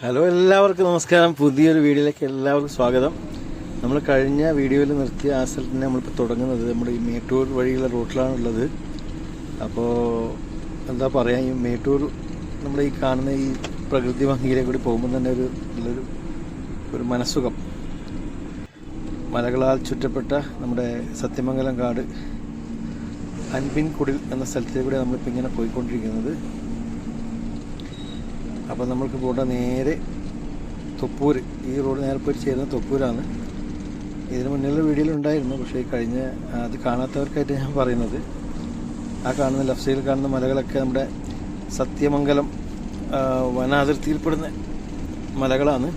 Hello എല്ലാവർക്കും നമസ്കാരം. പുതിയൊരു വീഡിയോയിലേക്ക് എല്ലാവർക്കും സ്വാഗതം. നമ്മൾ കഴിഞ്ഞ വീഡിയോയിൽ നിർത്തിയ ആ സ്ഥലത്ത് നമ്മളിപ്പോൾ തുടങ്ങുന്നത് നമ്മുടെ ഈ മേട്ടൂർ വഴിയുള്ള റൂട്ടിലാണുള്ളത് അപ്പോൾ എന്താ പറയുക ഈ മേട്ടൂർ നമ്മുടെ ഈ കാണുന്ന ഈ പ്രകൃതി ഭംഗിയിലേക്ക് കൂടി പോകുമ്പോൾ തന്നെ ഒരു നല്ലൊരു ഒരു മനസ്സുഖം. മലകളാൽ ചുറ്റപ്പെട്ട നമ്മുടെ സത്യമംഗലം കാട് അൻപിൻ കുടിൽ എന്ന സ്ഥലത്തേക്കൂടെ നമ്മളിപ്പോൾ ഇങ്ങനെ പോയിക്കൊണ്ടിരിക്കുന്നത്. അപ്പോൾ നമ്മൾക്ക് പോകേണ്ട നേരെ തൊപ്പൂർ ഈ റോഡ് നേരെ പോയി ചേരുന്ന തൊപ്പൂരാണ്. ഇതിന് മുന്നിലുള്ള വീഡിയോയിൽ ഉണ്ടായിരുന്നു പക്ഷേ കഴിഞ്ഞ അത് കാണാത്തവർക്കായിട്ട് ഞാൻ പറയുന്നത്. ആ കാണുന്ന ലെഫ്റ്റ് സൈഡിൽ കാണുന്ന മലകളൊക്കെ നമ്മുടെ സത്യമംഗലം വനാതിർത്തിയിൽപ്പെടുന്ന മലകളാണ്.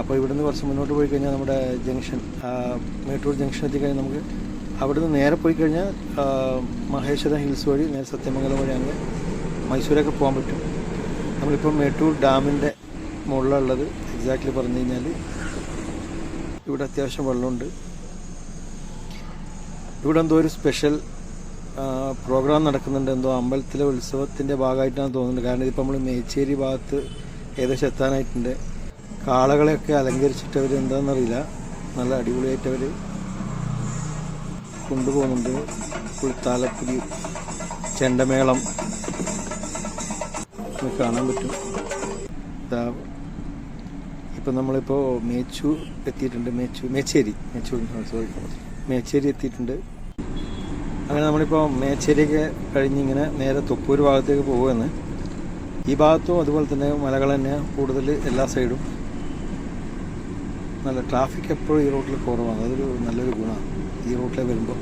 അപ്പോൾ ഇവിടെ നിന്ന് കുറച്ച് മുന്നോട്ട് പോയി കഴിഞ്ഞാൽ നമ്മുടെ ജംഗ്ഷൻ മേട്ടൂർ ജംഗ്ഷൻ എത്തിക്കഴിഞ്ഞാൽ നമുക്ക് അവിടുന്ന് നേരെ പോയി കഴിഞ്ഞാൽ മഹേശ്വര ഹിൽസ് വഴി നേരെ സത്യമംഗലം വഴി അങ്ങനെ മൈസൂരൊക്കെ പോകാൻ പറ്റും. നമ്മളിപ്പോൾ മേട്ടൂർ ഡാമിന്റെ മുകളിലുള്ളത് എക്സാക്ട്ലി പറഞ്ഞു കഴിഞ്ഞാൽ ഇവിടെ അത്യാവശ്യം വെള്ളമുണ്ട്. ഇവിടെ എന്തോ ഒരു സ്പെഷ്യൽ പ്രോഗ്രാം നടക്കുന്നുണ്ട്. എന്തോ അമ്പലത്തിലെ ഉത്സവത്തിന്റെ ഭാഗമായിട്ടാണ് തോന്നുന്നത്. കാരണം ഇതിപ്പോൾ നമ്മൾ മേച്ചേരി ഭാഗത്ത് ഏകദേശം എത്താനായിട്ടുണ്ട്. കാളകളെയൊക്കെ അലങ്കരിച്ചിട്ട് അവർ എന്താണെന്നറിയില്ല നല്ല അടിപൊളിയായിട്ട് അവർ കൊണ്ടുപോകുന്നുണ്ട്. ഫുൾ താലപ്പൊലി ചെണ്ടമേളം കാണാൻ പറ്റും. ഇതാ ഇപ്പം നമ്മളിപ്പോൾ മേച്ചു എത്തിയിട്ടുണ്ട്. മേച്ചു മേച്ചേരി. മേച്ചൂർ സോറി മേച്ചേരി എത്തിയിട്ടുണ്ട്. അങ്ങനെ നമ്മളിപ്പോൾ മേച്ചേരിയൊക്കെ കഴിഞ്ഞിങ്ങനെ നേരെ തൊപ്പൂർ ഭാഗത്തേക്ക് പോകുമെന്ന് ഈ ഭാഗത്തും അതുപോലെ തന്നെ മലകൾ തന്നെ കൂടുതൽ എല്ലാ സൈഡും. നല്ല ട്രാഫിക് എപ്പോഴും ഈ റൂട്ടിൽ കുറവാണ്. അതൊരു നല്ലൊരു ഗുണമാണ്. ഈ റൂട്ടിൽ വരുമ്പോൾ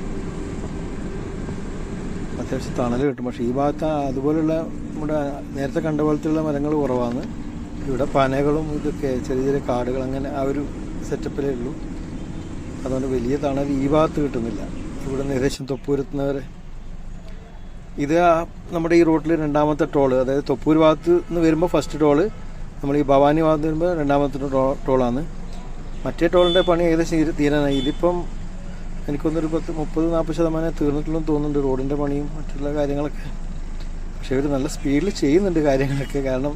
അത്യാവശ്യം തണൽ കിട്ടും. പക്ഷേ ഈ ഭാഗത്ത് അതുപോലുള്ള നമ്മുടെ നേരത്തെ കണ്ട പോലത്തെയുള്ള മരങ്ങൾ കുറവാണ്. ഇവിടെ പനകളും ഇതൊക്കെ ചെറിയ ചെറിയ കാടുകൾ അങ്ങനെ ആ ഒരു സെറ്റപ്പിലേ ഉള്ളൂ. അതുകൊണ്ട് വലിയ തണൽ ഈ ഭാഗത്ത് കിട്ടുന്നില്ല. ഇവിടെ നിന്ന് ഏകദേശം തൊപ്പൂരെത്തുന്നവരെ ഇത് നമ്മുടെ ഈ റൂട്ടിൽ രണ്ടാമത്തെ ടോൾ അതായത് തൊപ്പൂർ ഭാഗത്ത് നിന്ന് വരുമ്പോൾ ഫസ്റ്റ് ടോൾ നമ്മൾ ഈ ഭവാനി ഭാഗത്ത് വരുമ്പോൾ രണ്ടാമത്തെ ടോളാണ് മറ്റേ ടോളിന്റെ പണി ഏകദേശം തീര- തീരാനായി. ഇതിപ്പം എനിക്കൊന്നൊരു പത്ത് മുപ്പത് നാൽപ്പത് ശതമാനം തീർന്നിട്ടുള്ളൂ തോന്നുന്നുണ്ട് റോഡിന്റെ പണിയും മറ്റുള്ള കാര്യങ്ങളൊക്കെ. പക്ഷെ ഇവർ നല്ല സ്പീഡിൽ ചെയ്യുന്നുണ്ട് കാര്യങ്ങളൊക്കെ. കാരണം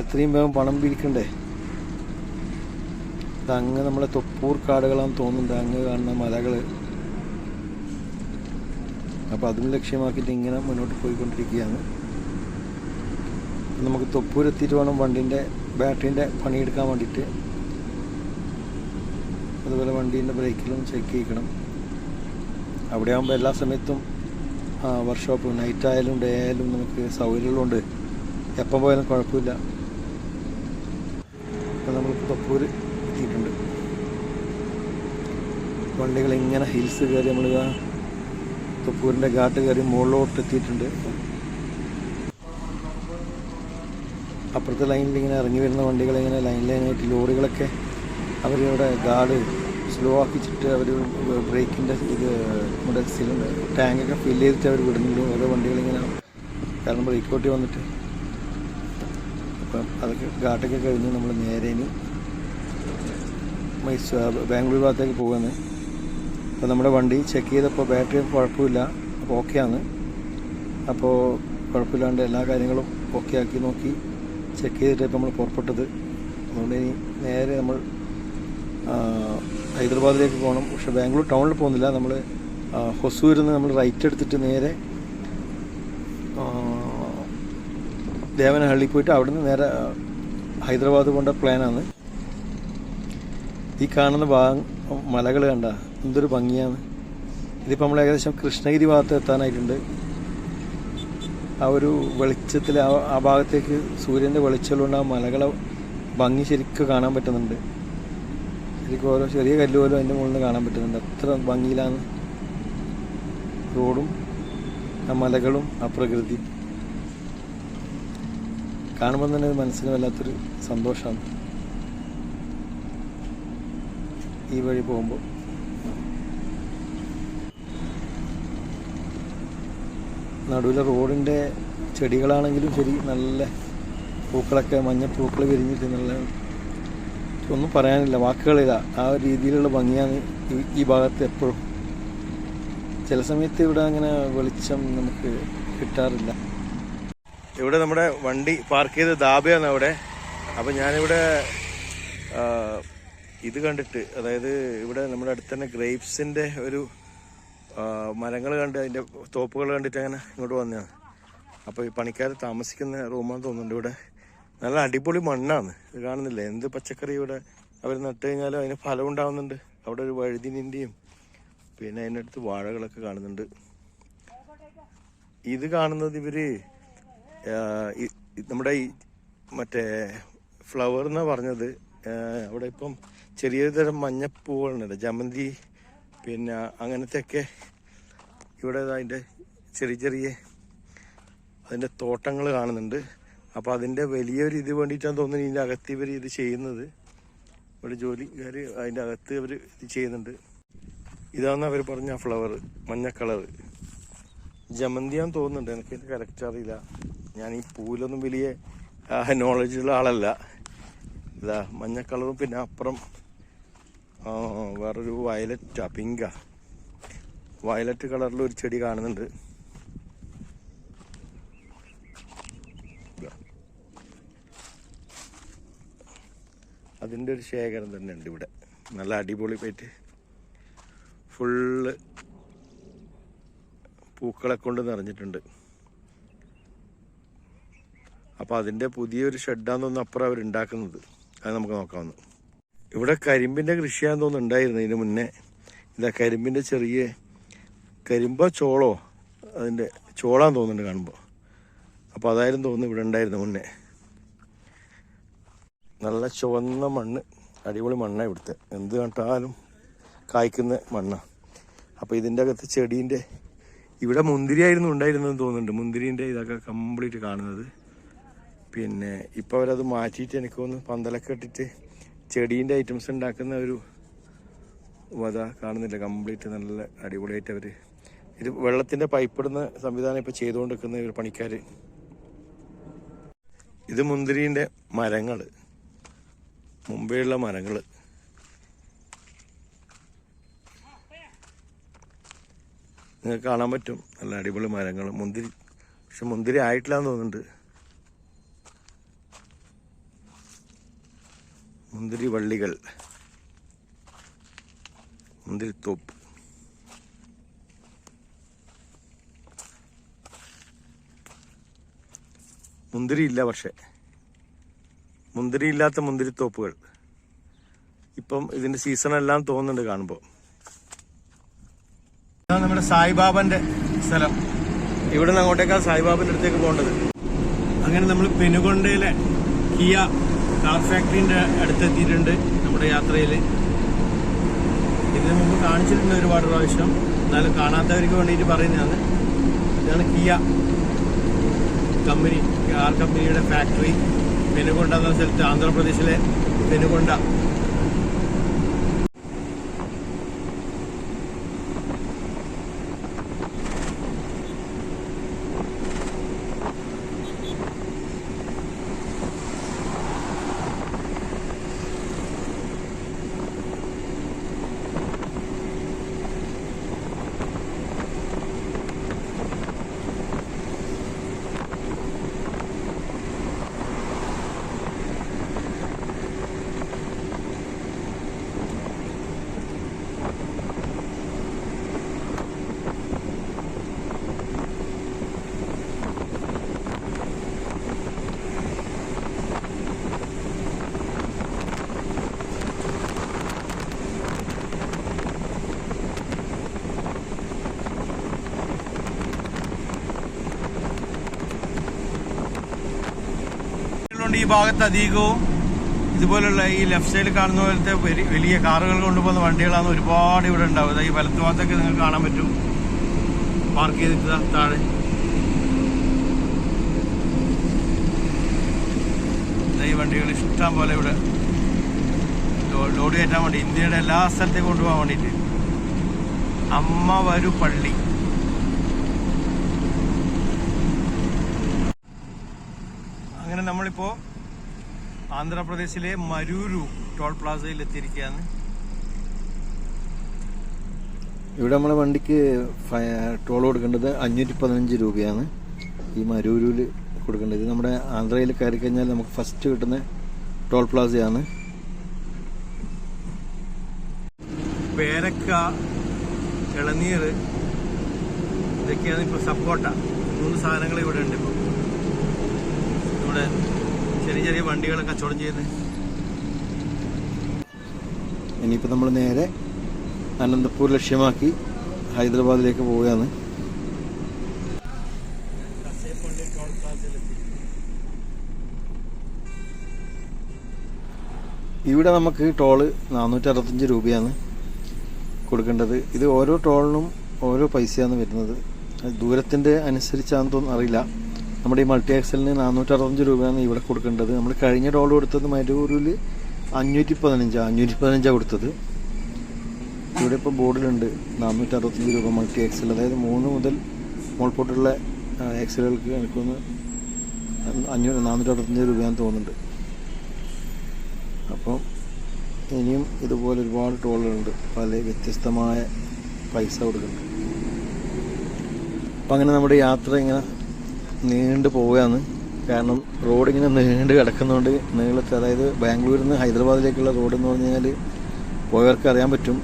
എത്രയും വേഗം പണം പിരിക്കണ്ടേ? അതങ്ങ് നമ്മളെ തൊപ്പൂർ കാടുകളാന്ന് തോന്നുന്നുണ്ട്. അങ്ങ് കാണുന്ന മലകൾ അപ്പോൾ അതും ലക്ഷ്യമാക്കിയിട്ട് ഇങ്ങനെ മുന്നോട്ട് പോയിക്കൊണ്ടിരിക്കുകയാണ്. നമുക്ക് തൊപ്പൂർ എത്തിയിട്ട് വേണം വണ്ടീന്റെ ബാറ്ററീന്റെ പണിയെടുക്കാൻ വേണ്ടിയിട്ട്. അതുപോലെ വണ്ടീന്റെ ബ്രേക്കിലും ചെക്ക് ചെയ്യിക്കണം. അവിടെ ആകുമ്പോൾ എല്ലാ സമയത്തും വർക്ക്ഷോപ്പ് നൈറ്റ് ആയാലും ഡേ ആയാലും നമുക്ക് സൗകര്യങ്ങളുണ്ട്. എപ്പം പോയാലും കുഴപ്പമില്ല. ഇപ്പം നമ്മൾ തൊപ്പൂർ എത്തിയിട്ടുണ്ട്. വണ്ടികൾ ഇങ്ങനെ ഹിൽസ് കയറി നമ്മൾ തൊപ്പൂരിന്റെ ഘാട്ട് കയറി മുകളിലോട്ട് എത്തിയിട്ടുണ്ട്. അപ്പുറത്തെ ലൈനിൽ ഇങ്ങനെ ഇറങ്ങി വരുന്ന വണ്ടികൾ ഇങ്ങനെ ലൈൻ ലൈനായിട്ട് ലോറികളൊക്കെ അവരിവിടെ ഗാർഡ് സ്ലോ ആക്കിച്ചിട്ട് അവർ ബ്രേക്കിന്റെ ഇത് നമ്മുടെ സിലിണ്ടർ ടാങ്കൊക്കെ ഫില്ല് ചെയ്തിട്ട് അവർ വിടുന്നില്ല ഓരോ വണ്ടികളിങ്ങനെ കാരണം ബ്രേക്ക് പൊട്ടി വന്നിട്ട്. അപ്പം അതൊക്കെ ഘാട്ടൊക്കെ കഴിഞ്ഞ് നമ്മൾ നേരെ ഇനി മൈസൂർ ബാംഗ്ലൂർ ഭാഗത്തേക്ക് പോകുന്നത് അപ്പോൾ നമ്മുടെ വണ്ടി ചെക്ക് ചെയ്തപ്പോൾ ബാറ്ററി കുഴപ്പമില്ല. അപ്പോൾ ഓക്കെയാണ് അപ്പോൾ കുഴപ്പമില്ലാണ്ട് എല്ലാ കാര്യങ്ങളും ഓക്കെ ആക്കി നോക്കി ചെക്ക് ചെയ്തിട്ട് നമ്മൾ പുറപ്പെട്ടത്. അതുകൊണ്ട് ഇനി നേരെ നമ്മൾ ഹൈദരാബാദിലേക്ക് പോകണം. പക്ഷെ ബാംഗ്ലൂർ ടൗണിൽ പോകുന്നില്ല. നമ്മൾ ഹൊസൂരിൽ നിന്ന് നമ്മൾ റൈറ്റ് എടുത്തിട്ട് നേരെ ദേവനഹള്ളി പോയിട്ട് അവിടുന്ന് നേരെ ഹൈദരാബാദ് കൊണ്ട പ്ലാനാണ് ഈ കാണുന്ന ഭാഗം മലകൾ കണ്ട എന്തൊരു ഭംഗിയാണ്. ഇതിപ്പോൾ നമ്മൾ ഏകദേശം കൃഷ്ണഗിരി ഭാഗത്ത് എത്താനായിട്ടുണ്ട്. ആ ഒരു വെളിച്ചത്തിൽ ആ ആ ഭാഗത്തേക്ക് സൂര്യന്റെ വെളിച്ചമുള്ള ആ മലകളെ ഭംഗി ശരിക്കും കാണാൻ പറ്റുന്നുണ്ട്. ശരിക്കും ഓരോ ചെറിയ കല്ല് പോലും അതിന്റെ മുകളിൽ കാണാൻ പറ്റുന്നുണ്ട്. അത്ര ഭംഗിയിലാണ് റോഡും ആ മലകളും ആ പ്രകൃതി. കാണുമ്പോൾ തന്നെ മനസ്സിന് വല്ലാത്തൊരു സന്തോഷമാണ്. ഈ വഴി പോകുമ്പോൾ. നടുവിലെ റോഡിന്റെ ചെടികളാണെങ്കിലും ശരി നല്ല പൂക്കളൊക്കെ മഞ്ഞപ്പൂക്കൾ വിരിഞ്ഞിട്ട് നല്ല ഒന്നും പറയാനില്ല. വാക്കുകളില്ല ആ രീതിയിലുള്ള ഭംഗിയാണ് ഈ ഈ ഭാഗത്ത് എപ്പോഴും. ചില സമയത്ത് ഇവിടെ അങ്ങനെ വെളിച്ചം നമുക്ക് കിട്ടാറില്ല. ഇവിടെ നമ്മുടെ വണ്ടി പാർക്ക് ചെയ്ത് ദാബയാണ് അവിടെ. അപ്പം ഞാനിവിടെ ഇത് കണ്ടിട്ട് അതായത് ഇവിടെ നമ്മുടെ അടുത്ത് തന്നെ ഗ്രേപ്സിന്റെ ഒരു മരങ്ങൾ കണ്ട് അതിന്റെ തോപ്പുകൾ കണ്ടിട്ട് അങ്ങനെ ഇങ്ങോട്ട് വന്നതാണ്. അപ്പോൾ ഈ പണിക്കാർ താമസിക്കുന്ന റൂമാണെന്ന് തോന്നുന്നുണ്ട് ഇവിടെ. നല്ല അടിപൊളി മണ്ണാണ്. ഇത് കാണുന്നില്ല? എന്ത് പച്ചക്കറി ഇവിടെ? അവർ നട്ട് കഴിഞ്ഞാലും അതിന് ഫലം ഉണ്ടാവുന്നുണ്ട്. അവിടെ ഒരു വഴുതിനിന്റെയും പിന്നെ അതിന്റെ അടുത്ത് വാഴകളൊക്കെ കാണുന്നുണ്ട്. ഇത് കാണുന്നത് ഈ നമ്മുടെ ഈ മറ്റേ ഫ്ലവർ എന്നാ പറഞ്ഞത്. അവിടെ ഇപ്പം ചെറിയ തരം മഞ്ഞപ്പൂവുകളുണ്ട്. ജമന്തി പിന്നെ അങ്ങനത്തെയൊക്കെ ഇവിടെ അതിന്റെ ചെറിയ ചെറിയ അതിന്റെ തോട്ടങ്ങൾ കാണുന്നുണ്ട്. അപ്പോൾ അതിന്റെ വലിയൊരു ഇത് വേണ്ടിട്ടാണ് തോന്നുന്നത് ഇതിന്റെ അകത്ത് ഇവർ ഇത് ചെയ്യുന്നത്. ഇവിടെ ജോലിക്കാർ അതിന്റെ അകത്ത് ഇവർ ഇത് ചെയ്യുന്നുണ്ട്. ഇതാണ് അവർ പറഞ്ഞ ഫ്ലവർ മഞ്ഞ കളർ ജമന്തിയാന്ന് തോന്നുന്നുണ്ട്. എനിക്ക് കറക്റ്റ് അറിയില്ല. ഞാൻ ഈ പൂവിലൊന്നും വലിയ നോളജ് ഉള്ള ആളല്ല. ഇതാ മഞ്ഞ കളറും പിന്നെ അപ്പുറം വേറൊരു വയലറ്റാ പിങ്കാ. വയലറ്റ് കളറിൽ ഒരു ചെടി കാണുന്നുണ്ട്. അതിന്റെ ഒരു ശേഖരം തന്നെ ഉണ്ട് ഇവിടെ. നല്ല അടിപൊളി പോയിട്ട് ഫുള്ള് പൂക്കളെ കൊണ്ട് നിറഞ്ഞിട്ടുണ്ട്. അപ്പോൾ അതിന്റെ പുതിയൊരു ഷെഡാന്ന് തോന്നുന്നു അപ്പുറം അവർ ഉണ്ടാക്കുന്നത്. അത് നമുക്ക് നോക്കാവുന്നു. ഇവിടെ കരിമ്പിന്റെ കൃഷിയാന്ന് തോന്നുന്നു ഉണ്ടായിരുന്നു ഇതിന് മുന്നേ. ഇതാ കരിമ്പിന്റെ ചെറിയ കരിമ്പോ ചോളോ അതിന്റെ ചോളാന്ന് തോന്നുന്നുണ്ട് കാണുമ്പോൾ അപ്പോൾ അതായിരുന്നു തോന്നുന്നു ഇവിടെ ഉണ്ടായിരുന്നു മുന്നേ. നല്ല ചുവന്ന മണ്ണ് അടിപൊളി മണ്ണാണ് ഇവിടുത്തെ. എന്ത് കണ്ടാലും കായ്ക്കുന്ന മണ്ണാണ് അപ്പോൾ ഇതിന്റെ അകത്ത് ചെടീന്റെ ഇവിടെ മുന്തിരി ആയിരുന്നു ഉണ്ടായിരുന്നെന്ന് തോന്നുന്നുണ്ട്. മുന്തിരിന്റെ ഇതൊക്കെ കംപ്ലീറ്റ് കാണുന്നത്. പിന്നെ ഇപ്പോൾ അവരത് മാറ്റിയിട്ട് എനിക്ക് ഒന്ന് പന്തലൊക്കെ ഇട്ടിട്ട് ചെടീന്റെ ഐറ്റംസ് ഉണ്ടാക്കുന്ന ഒരു വത കാണുന്നില്ല. കംപ്ലീറ്റ് നല്ല അടിപൊളിയായിട്ട് അവർ ഇത് വെള്ളത്തിന്റെ പൈപ്പ് ഇടുന്ന സംവിധാനം ഇപ്പോൾ ചെയ്തുകൊണ്ടിരിക്കുന്ന ഒരു പണിക്കാർ ഇത് മുന്തിരിന്റെ മരങ്ങൾ മുമ്പേയുള്ള മരങ്ങൾ നിങ്ങൾക്ക് കാണാൻ പറ്റും. നല്ല അടിപൊളി മരങ്ങൾ മുന്തിരി പക്ഷെ മുന്തിരി ആയിട്ടില്ല എന്ന് തോന്നുന്നുണ്ട്. മുന്തിരി വള്ളികൾ. മുന്തിരിത്തോപ്പ് മുന്തിരി ഇല്ല പക്ഷെ. മുന്തിരി ഇല്ലാത്ത മുന്തിരിത്തോപ്പുകൾ. ഇപ്പം ഇതിന്റെ സീസൺ എല്ലാം തോന്നുന്നുണ്ട് കാണുമ്പോൾ നമ്മുടെ സായിബാബന്റെ സ്ഥലം. ഇവിടെ നിന്ന് അങ്ങോട്ടേക്കാണ് സായിബാബന്റെ അടുത്തേക്ക് പോകേണ്ടത്. അങ്ങനെ നമ്മൾ പെനുകൊണ്ടയിലെ കിയ കാർ ഫാക്ടറിന്റെ അടുത്തെത്തിയിട്ടുണ്ട് നമ്മുടെ യാത്രയിൽ ഇതിനു മുമ്പ് കാണിച്ചിട്ടുണ്ട് ഒരുപാട് പ്രാവശ്യം. എന്നാലും കാണാത്തവർക്ക് വേണ്ടിയിട്ട് പറയുന്നതാണ്. ഇതാണ് കിയ കമ്പനി കാർ കമ്പനിയുടെ ഫാക്ടറി പെനുകൊണ്ട എന്ന സ്ഥലത്ത് ആന്ധ്രാപ്രദേശിലെ പെനുകൊണ്ട ഈ ഭാഗത്ത് അധികവും ഇതുപോലുള്ള ഈ ലെഫ്റ്റ് സൈഡിൽ കാണുന്ന പോലത്തെ വലിയ കാറുകൾ കൊണ്ടുപോകുന്ന വണ്ടികളാണ് ഒരുപാട് ഇവിടെ ഉണ്ടാവുക. ഈ വലത്ത് ഭാഗത്തൊക്കെ നിങ്ങൾക്ക് കാണാൻ പറ്റും. പാർക്ക് ചെയ്തിട്ട് താഴെ. ഈ വണ്ടികൾ ഇഷ്ടം പോലെ ഇവിടെ. ലോഡ് കയറ്റാൻ വേണ്ടി ഇന്ത്യയുടെ എല്ലാ സ്ഥലത്തേക്കും കൊണ്ടുപോകാൻ വേണ്ടിയിട്ട്. അമ്മ വരു പള്ളി. അങ്ങനെ നമ്മളിപ്പോ ആന്ധ്രാപ്രദേശിലെ മരൂരു ടോൾ പ്ലാസയിൽ എത്തിയിരിക്കുകയാണ്. ഇവിടെ നമ്മളെ വണ്ടിക്ക് ടോൾ കൊടുക്കേണ്ടത് അഞ്ഞൂറ്റി പതിനഞ്ച് രൂപയാണ്. ഈ മരൂരിൽ കൊടുക്കേണ്ടത്. ഇത് നമ്മുടെ ആന്ധ്രയിൽ കയറി കഴിഞ്ഞാൽ നമുക്ക് ഫസ്റ്റ് കിട്ടുന്ന ടോൾ പ്ലാസയാണ്. പേരക്ക ഇളനീർ ഇതൊക്കെയാണ് ഇപ്പോൾ സപ്പോട്ട. മൂന്ന് സാധനങ്ങൾ ഇവിടെ ഉണ്ട് ഇപ്പോൾ ഇവിടെ ചെറിയ ചെറിയ വണ്ടികളൊക്കെ കച്ചവടം ചെയ്യുന്നത് ഇനിയിപ്പോൾ നമ്മൾ നേരെ അനന്തപൂർ ലക്ഷ്യമാക്കി ഹൈദരാബാദിലേക്ക് പോവുകയാണ്. ഇവിടെ നമുക്ക് ടോൾ നാനൂറ്റി അറുപത്തഞ്ച് രൂപയാണ് കൊടുക്കേണ്ടത്. ഇത് ഓരോ ടോളിനും ഓരോ പൈസയാണ് വരുന്നത്. ദൂരത്തിന്റെ അനുസരിച്ചാണെന്ന് തോന്നുന്നു അറിയില്ല. നമ്മുടെ ഈ മൾട്ടി ആക്സലിന് നാനൂറ്ററുപത്തഞ്ച് രൂപയാണ് ഇവിടെ കൊടുക്കേണ്ടത്. നമ്മൾ കഴിഞ്ഞ ഡോളർ കൊടുത്തത് മരൂരിൽ അഞ്ഞൂറ്റി പതിനഞ്ചാണ് അഞ്ഞൂറ്റി പതിനഞ്ചാണ് കൊടുത്തത്. ഇവിടെ ഇപ്പോൾ ബോർഡിലുണ്ട് നാനൂറ്ററുപത്തഞ്ച് രൂപ മൾട്ടി ആക്സൽ. അതായത് മൂന്ന് മുതൽ മോൾപോട്ടുള്ള ആക്സലുകൾക്ക് എനിക്കൊന്ന് അഞ്ഞൂറ് നാനൂറ്ററുപത്തഞ്ച് രൂപയാണെന്ന് തോന്നുന്നുണ്ട്. അപ്പം ഇനിയും ഇതുപോലെ ഒരുപാട് ടോളുകളുണ്ട് പല വ്യത്യസ്തമായ പൈസ കൊടുക്കുന്നുണ്ട്. അപ്പം അങ്ങനെ നമ്മുടെ യാത്ര ഇങ്ങനെ നീണ്ടു പോവുകയാണ്. കാരണം റോഡ് ഇങ്ങനെ നീണ്ട് കിടക്കുന്നതുകൊണ്ട് നീളത്തിൽ അതായത് ബാംഗ്ലൂരിൽ നിന്ന് ഹൈദരാബാദിലേക്കുള്ള റോഡ് എന്ന് പറഞ്ഞു കഴിഞ്ഞാൽ പോയവർക്ക് അറിയാൻ പറ്റും.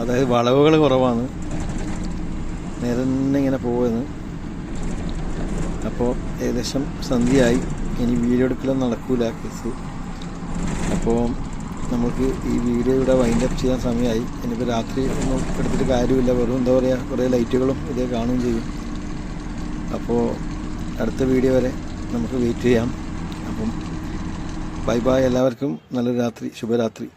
അതായത് വളവുകൾ കുറവാണ്. നേരെ തന്നെ ഇങ്ങനെ പോവുകയാണ്. അപ്പോൾ ഏകദേശം സന്ധ്യയായി. ഇനി വീഡിയോ എടുക്കലൊന്നും നടക്കൂല കേസ്. അപ്പോൾ നമുക്ക് ഈ വീഡിയോ ഇവിടെ വൈൻഡ് അപ്പ് ചെയ്യാൻ സമയമായി. ഇനിയിപ്പോൾ രാത്രി ഒന്നും എടുത്തിട്ട് കാര്യമില്ല. വെറും എന്താ പറയുക കുറേ ലൈറ്റുകളും ഇതേ കാണുകയും ചെയ്യും. അപ്പോൾ അടുത്ത വീഡിയോ വരെ നമുക്ക് വെയിറ്റ് ചെയ്യാം. അപ്പം ബൈ ബൈ എല്ലാവർക്കും. നല്ലൊരു രാത്രി. ശുഭരാത്രി.